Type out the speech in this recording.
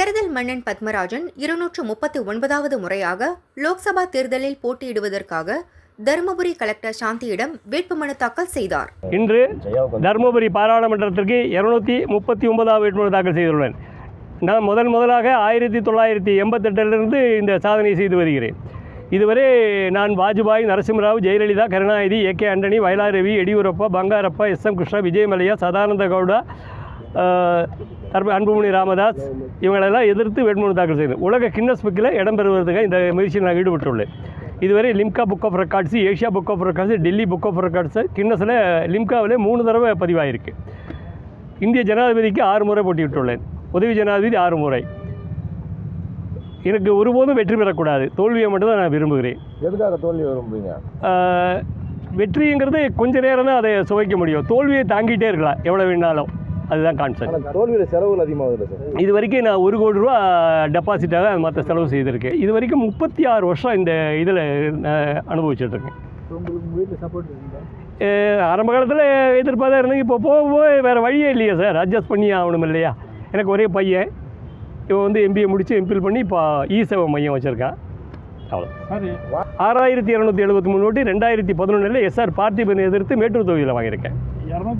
தேர்தல் மன்னன் பத்மராஜன் இருநூற்று முப்பத்தி ஒன்பதாவது முறையாக லோக்சபா தேர்தலில் போட்டியிடுவதற்காக தருமபுரி கலெக்டர் சாந்தியிடம் வேட்புமனு தாக்கல் செய்தார். இன்று தருமபுரி பாராளுமன்றத்திற்கு இருநூத்தி முப்பத்தி ஒன்பதாவது வேட்புமனு தாக்கல் செய்துள்ளேன். நான் முதன் முதலாக ஆயிரத்தி தொள்ளாயிரத்தி எண்பத்தெட்டிலிருந்து இந்த சாதனை செய்து வருகிறேன். இதுவரை நான் Vajpayee Narasimha Rao Jayalalithaa Karunanidhi A K Antony Vayalar Ravi Yediyurappa Bangarappa S M Krishna Vijay Mallya Sadananda Gowda Anbumani Ramadoss இவங்களெல்லாம் எதிர்த்து வேட்புமனு தாக்கல் செய்தேன் உலக கின்னஸ் புக்கில் இடம் பெறுவதற்காக இந்த முயற்சியில் நான் ஈடுபட்டுள்ளேன். இதுவரை Limca book of records Asia book of records Delhi book of records கின்னஸில் லிம்காவில் மூணு தடவை பதிவாயிருக்கு. இந்திய ஜனாதிபதிக்கு ஆறு முறை போட்டியிட்டுள்ளேன். உதவி ஜனாதிபதி ஆறு முறை. எனக்கு ஒருபோதும் வெற்றி பெறக்கூடாது. தோல்வியை மட்டும் தான் நான் விரும்புகிறேன். எதுக்காக தோல்வி விரும்புறீங்க? ஆஹ், வெற்றிங்கிறது கொஞ்ச நேரம் தான் அதை சுவைக்க முடியும். தோல்வியை தாங்கிட்டே இருக்கலாம் எவ்வளோ வேணாலும். அதுதான் கான்செப்ட் தோல்வியில் செலவுகள் அதிகமாகுது சார்? இது வரைக்கும் நான் ஒரு கோடி ரூபா டெபாசிட்டாக மற்ற செலவு செய்திருக்கேன். இது வரைக்கும் முப்பத்தி ஆறு வருஷம் இந்த இதில் அனுபவிச்சுட்ருக்கேன் ஆரம்ப காலத்தில் எதிர்ப்பாக இருந்தேன் இப்போ போக போக வேறு வழியே இல்லையா சார். அட்ஜஸ்ட் பண்ணி ஆகணும் இல்லையா? எனக்கு ஒரே பையன். இவன் வந்து எம்பிஏ முடித்து எம்பில் பண்ணி இப்போ இ சேவை மையம் வச்சுருக்கான். அவ்வளோ சரி ஆறாயிரத்தி இரநூத்தி எழுபத்தி மூணு ஓட்டி ரெண்டாயிரத்தி பதினொன்றில் எஸ்ஆர் பார்த்திபனை எதிர்த்து மேட்டூர் தொகுதியில் வாங்கியிருக்கேன்.